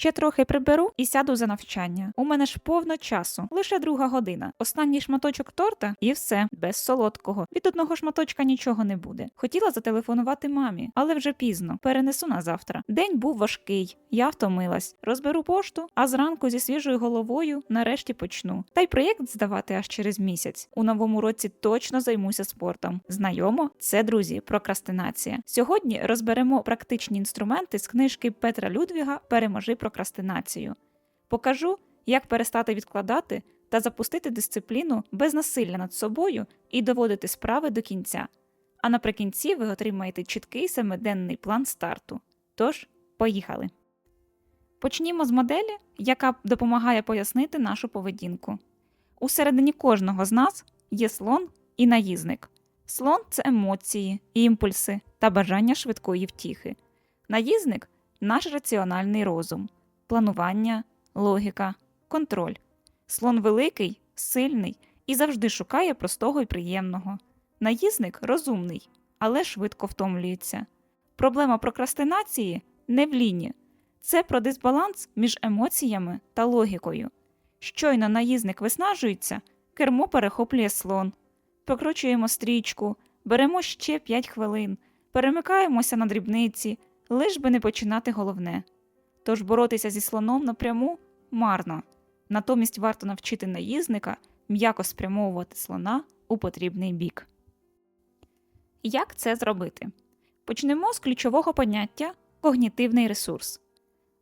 Ще трохи приберу і сяду за навчання. У мене ж повно часу, лише друга година. Останній шматочок торта і все, без солодкого. Від одного шматочка нічого не буде. Хотіла зателефонувати мамі, але вже пізно. Перенесу на завтра. День був важкий, я втомилась. Розберу пошту, а зранку зі свіжою головою нарешті почну. Та й проєкт здавати аж через місяць. У новому році точно займуся спортом. Знайомо? Це друзі, прокрастинація. Сьогодні розберемо практичні інструменти з книжки Петра Людвіга Переможи прокрастинацію. Покажу, як перестати відкладати та запустити дисципліну без насилля над собою і доводити справи до кінця. А наприкінці ви отримаєте чіткий семиденний план старту. Тож, поїхали. Почнімо з моделі, яка допомагає пояснити нашу поведінку. Усередині кожного з нас є слон і наїзник. Слон це емоції, імпульси та бажання швидкої втіхи. Наїзник наш раціональний розум, планування, логіка, контроль. Слон великий, сильний і завжди шукає простого і приємного. Наїзник розумний, але швидко втомлюється. Проблема прокрастинації не в ліні. Це про дисбаланс між емоціями та логікою. Щойно наїзник виснажується, кермо перехоплює слон. Покручуємо стрічку, беремо ще 5 хвилин, перемикаємося на дрібниці, лиш би не починати головне. Тож боротися зі слоном напряму марно. Натомість варто навчити наїзника м'яко спрямовувати слона у потрібний бік. Як це зробити? Почнемо з ключового поняття когнітивний ресурс.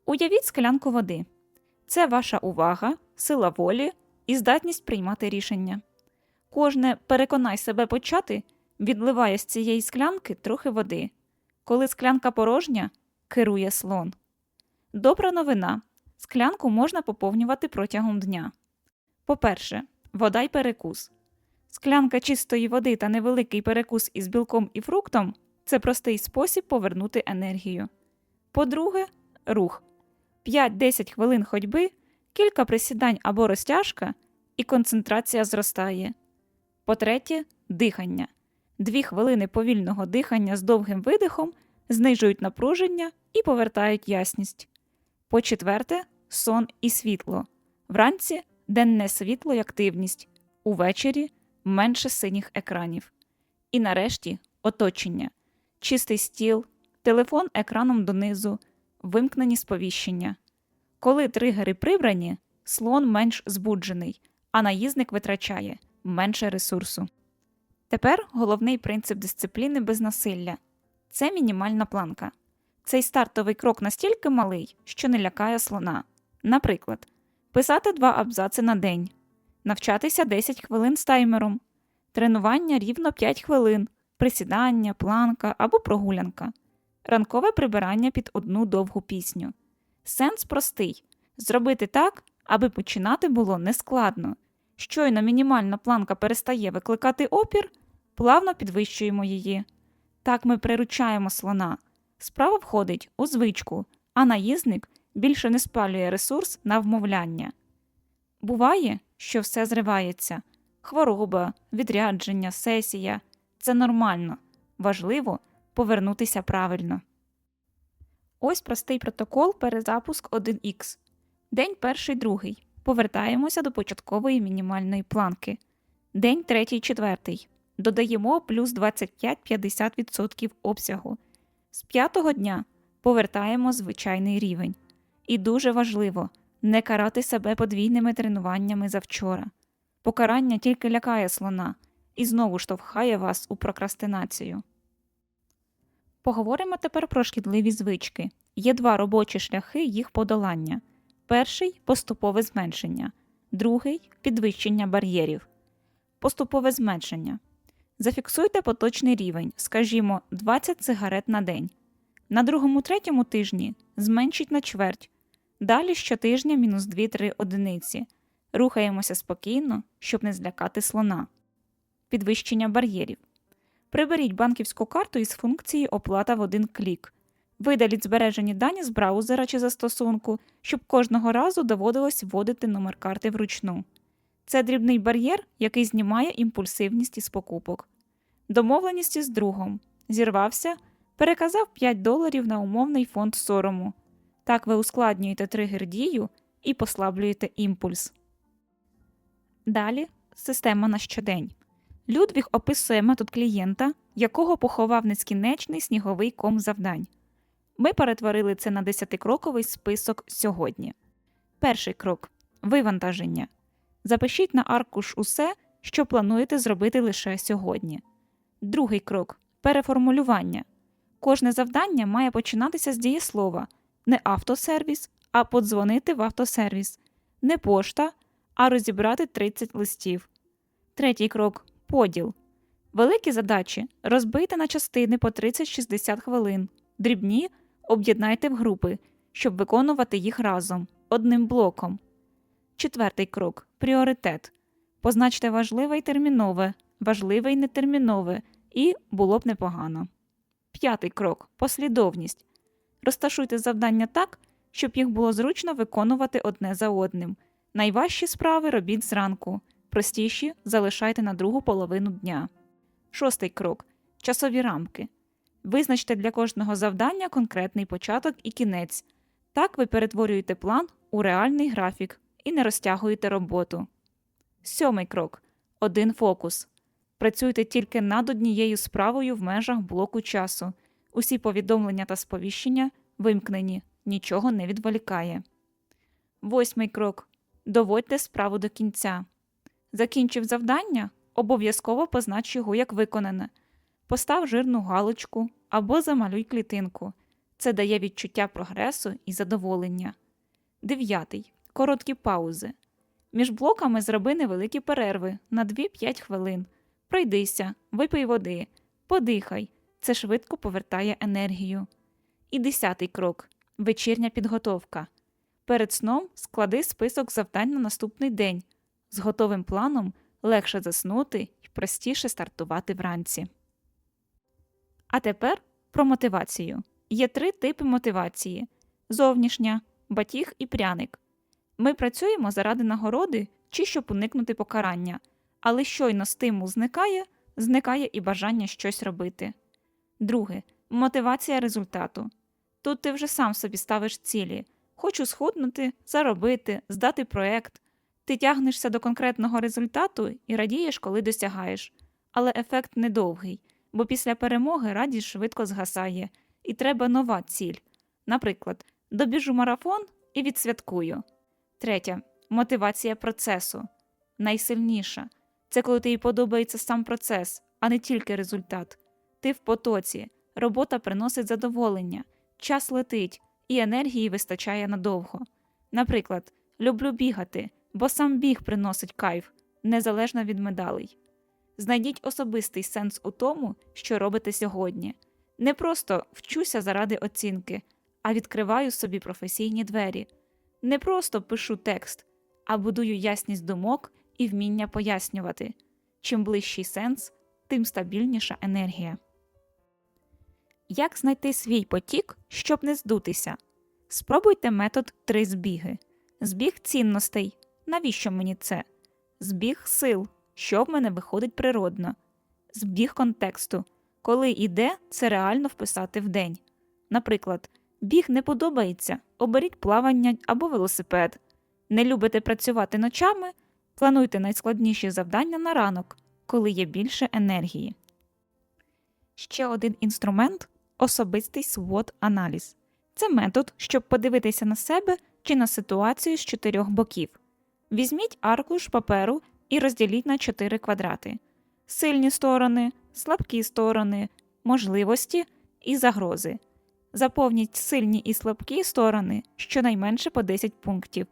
Уявіть склянку води. Це ваша увага, сила волі і здатність приймати рішення. Кожне переконай себе почати відливає з цієї склянки трохи води. Коли склянка порожня, керує слон. Добра новина. Склянку можна поповнювати протягом дня. По-перше, вода й перекус. Склянка чистої води та невеликий перекус із білком і фруктом це простий спосіб повернути енергію. По-друге, рух. 5-10 хвилин ходьби, кілька присідань або розтяжка, і концентрація зростає. По-третє, дихання. Дві хвилини повільного дихання з довгим видихом знижують напруження і повертають ясність. По четверте, сон і світло. Вранці денне світло і активність, увечері менше синіх екранів. І нарешті оточення, чистий стіл, телефон екраном донизу, вимкнені сповіщення. Коли тригери прибрані, слон менш збуджений, а наїзник витрачає менше ресурсу. Тепер головний принцип дисципліни без насилля це мінімальна планка. Цей стартовий крок настільки малий, що не лякає слона. Наприклад, писати два абзаци на день, навчатися 10 хвилин з таймером, тренування рівно 5 хвилин, присідання, планка або прогулянка, ранкове прибирання під одну довгу пісню. Сенс простий зробити так, аби починати було нескладно. Щойно мінімальна планка перестає викликати опір, плавно підвищуємо її. Так ми приручаємо слона. Справа входить у звичку, а наїзник більше не спалює ресурс на вмовляння. Буває, що все зривається хвороба, відрядження, сесія це нормально, важливо повернутися правильно. Ось простий протокол перезапуск 1х. День перший другий. Повертаємося до початкової мінімальної планки. День третій четвертий. Додаємо плюс 25-50% обсягу. З п'ятого дня повертаємо звичайний рівень. І дуже важливо не карати себе подвійними тренуваннями завчора. Покарання тільки лякає слона і знову штовхає вас у прокрастинацію. Поговоримо тепер про шкідливі звички. Є два робочі шляхи їх подолання. Перший поступове зменшення, другий підвищення бар'єрів. Поступове зменшення. Зафіксуйте поточний рівень, скажімо, 20 сигарет на день. На другому третьому тижні зменшіть на чверть. Далі щотижня мінус 2-3 одиниці. Рухаємося спокійно, щоб не злякати слона. Підвищення бар'єрів. Приберіть банківську карту із функції оплата в один клік. Видаліть збережені дані з браузера чи застосунку, щоб кожного разу доводилось вводити номер карти вручну. Це дрібний бар'єр, який знімає імпульсивність із покупок. Домовленість із другом. Зірвався, переказав 5 доларів на умовний фонд сорому. Так ви ускладнюєте тригер дію і послаблюєте імпульс. Далі система на щодень. Людвіг описує метод клієнта, якого поховав нескінчений сніговий ком завдань. Ми перетворили це на 10-кроковий список сьогодні. Перший крок вивантаження. Запишіть на аркуш усе, що плануєте зробити лише сьогодні. Другий крок переформулювання. Кожне завдання має починатися з дієслова не автосервіс, а подзвонити в автосервіс, не пошта, а розібрати 30 листів. Третій крок поділ. Великі задачі розбийте на частини по 30-60 хвилин. Дрібні об'єднайте в групи, щоб виконувати їх разом, одним блоком. Четвертий крок пріоритет. Позначте важливе й термінове, важливе й нетермінове, і було б непогано. П'ятий крок послідовність. Розташуйте завдання так, щоб їх було зручно виконувати одне за одним. Найважчі справи робіть зранку, простіші залишайте на другу половину дня. Шостий крок часові рамки. Визначте для кожного завдання конкретний початок і кінець. Так ви перетворюєте план у реальний графік і не розтягуєте роботу. Сьомий крок один фокус. Працюйте тільки над однією справою в межах блоку часу. Усі повідомлення та сповіщення вимкнені, нічого не відволікає. Восьмий крок доводьте справу до кінця. Закінчив завдання, обов'язково познач його як виконане. Постав жирну галочку або замалюй клітинку. Це дає відчуття прогресу і задоволення. Дев'ятий. Короткі паузи. Між блоками зроби невеликі перерви на 2-5 хвилин. Пройдися, випий води, подихай. Це швидко повертає енергію. І десятий крок вечірня підготовка. Перед сном склади список завдань на наступний день. З готовим планом легше заснути і простіше стартувати вранці. А тепер про мотивацію. Є три типи мотивації: зовнішня, батіг і пряник. Ми працюємо заради нагороди чи щоб уникнути покарання, але щойно стимул зникає, зникає і бажання щось робити. Друге мотивація результату. Тут ти вже сам собі ставиш цілі. Хочу схуднути, заробити, здати проект. Ти тягнешся до конкретного результату і радієш, коли досягаєш. Але ефект недовгий, бо після перемоги радість швидко згасає, і треба нова ціль. Наприклад, добіжу марафон і відсвяткую. Третя мотивація процесу. Найсильніша це коли тобі подобається сам процес, а не тільки результат. Ти в потоці, робота приносить задоволення, час летить, і енергії вистачає надовго. Наприклад, люблю бігати, бо сам біг приносить кайф, незалежно від медалей. Знайдіть особистий сенс у тому, що робите сьогодні. Не просто вчуся заради оцінки, а відкриваю собі професійні двері. Не просто пишу текст, а будую ясність думок і вміння пояснювати. Чим ближчий сенс, тим стабільніша енергія. Як знайти свій потік, щоб не здутися? Спробуйте метод три збіги. Збіг цінностей. Навіщо мені це? Збіг сил, що в мене виходить природно. Збіг контексту. Коли іде, це реально вписати в день. Наприклад, біг не подобається, оберіть плавання або велосипед. Не любите працювати ночами, плануйте найскладніші завдання на ранок, коли є більше енергії. Ще один інструмент особистий swot аналіз Це метод, щоб подивитися на себе чи на ситуацію з чотирьох боків. Візьміть аркуш паперу і розділіть на чотири квадрати: сильні сторони, слабкі сторони, можливості і загрози. Заповніть сильні і слабкі сторони щонайменше по 10 пунктів.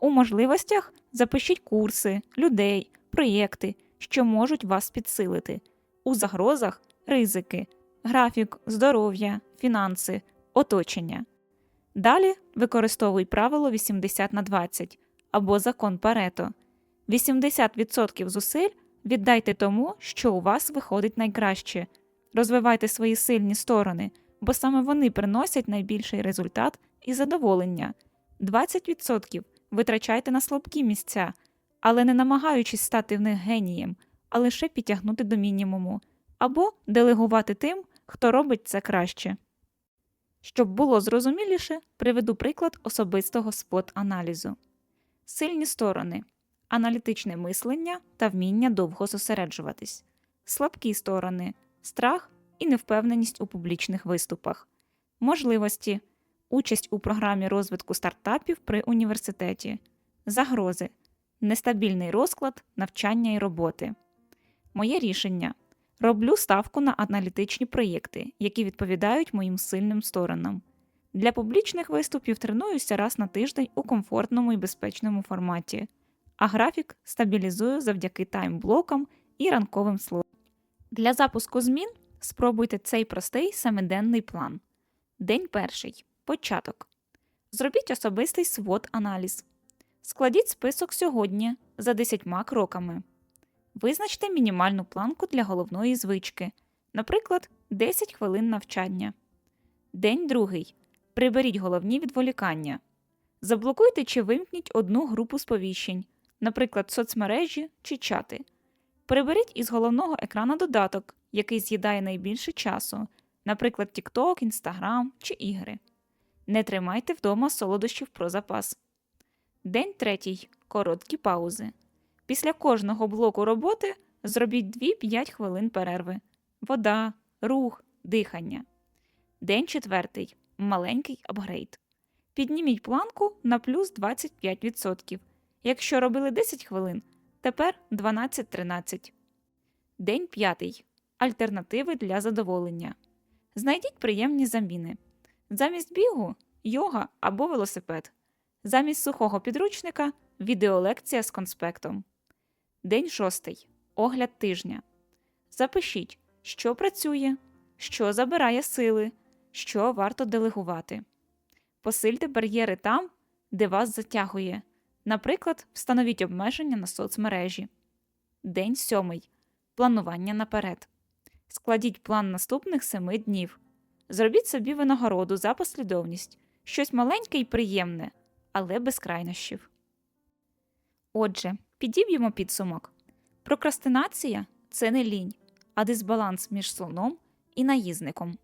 У можливостях запишіть курси, людей, проєкти, що можуть вас підсилити. У загрозах ризики, графік, здоров'я, фінанси, оточення. Далі використовуй правило 80 на 20 або закон Парето. 80% зусиль віддайте тому, що у вас виходить найкраще. Розвивайте свої сильні сторони, бо саме вони приносять найбільший результат і задоволення. 20% витрачайте на слабкі місця, але не намагаючись стати в них генієм, а лише підтягнути до мінімуму, або делегувати тим, хто робить це краще. Щоб було зрозуміліше, приведу приклад особистого спот-аналізу. Сильні сторони аналітичне мислення та вміння довго зосереджуватись, слабкі сторони страх і невпевненість у публічних виступах, можливості, участь у програмі розвитку стартапів при університеті, загрози, нестабільний розклад навчання і роботи. Моє рішення роблю ставку на аналітичні проєкти, які відповідають моїм сильним сторонам. Для публічних виступів тренуюся раз на тиждень у комфортному і безпечному форматі, а графік стабілізую завдяки таймблокам і ранковим словам. Для запуску змін спробуйте цей простий семиденний план. День перший. Початок. Зробіть особистий свод аналіз. Складіть список сьогодні за 10 кроками. Визначте мінімальну планку для головної звички, наприклад, 10 хвилин навчання. День другий. Приберіть головні відволікання. Заблокуйте чи вимкніть одну групу сповіщень, наприклад, соцмережі чи чати. Приберіть із головного екрана додаток, який з'їдає найбільше часу, наприклад, TikTok, Instagram чи ігри. Не тримайте вдома солодощів про запас. День третій. Короткі паузи. Після кожного блоку роботи зробіть 2-5 хвилин перерви. Вода, рух, дихання. День четвертий. Маленький апгрейд. Підніміть планку на плюс 25%. Якщо робили 10 хвилин, тепер 12-13. День п'ятий. Альтернативи для задоволення. Знайдіть приємні заміни. Замість бігу йога або велосипед. Замість сухого підручника відеолекція з конспектом. День шостий. Огляд тижня. Запишіть, що працює, що забирає сили, що варто делегувати. Посильте бар'єри там, де вас затягує. Наприклад, встановіть обмеження на соцмережі. День сьомий. Планування наперед. Складіть план наступних семи днів. Зробіть собі винагороду за послідовність, щось маленьке і приємне, але без крайнощів. Отже, підіб'ємо підсумок. Прокрастинація це не лінь, а дисбаланс між слоном і наїзником.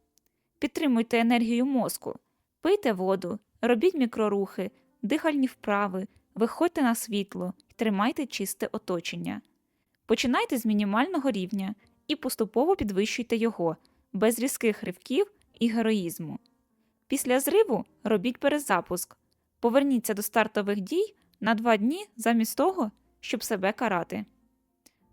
Підтримуйте енергію мозку, пийте воду, робіть мікрорухи, дихальні вправи, виходьте на світло тримайте чисте оточення. Починайте з мінімального рівня і поступово підвищуйте його без різких ривків і героїзму. Після зриву робіть перезапуск. Поверніться до стартових дій на два дні замість того, щоб себе карати.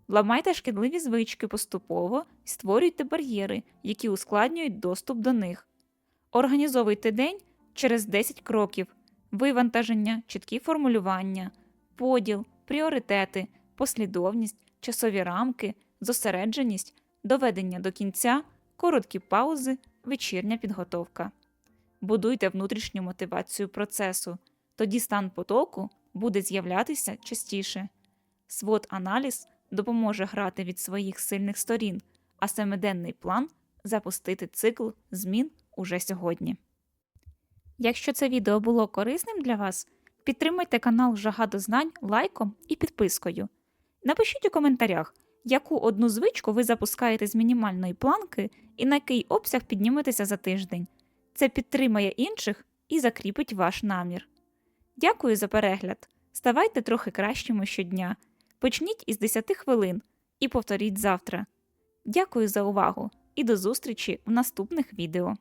Ламайте шкідливі звички поступово і створюйте бар'єри, які ускладнюють доступ до них. Організовуйте день через 10 кроків, вивантаження, чіткі формулювання, поділ, пріоритети, послідовність, часові рамки, зосередженість, доведення до кінця, короткі паузи, вечірня підготовка. Будуйте внутрішню мотивацію процесу, тоді стан потоку буде з'являтися частіше. свод аналіз допоможе грати від своїх сильних сторін, а семиденний план запустити цикл змін уже сьогодні. Якщо це відео було корисним для вас, підтримуйте канал Жага до знань лайком і підпискою. Напишіть у коментарях, яку одну звичку ви запускаєте з мінімальної планки і на який обсяг підніметеся за тиждень. Це підтримає інших і закріпить ваш намір. Дякую за перегляд. Ставайте трохи кращими щодня. Почніть із 10 хвилин і повторіть завтра. Дякую за увагу і до зустрічі в наступних відео.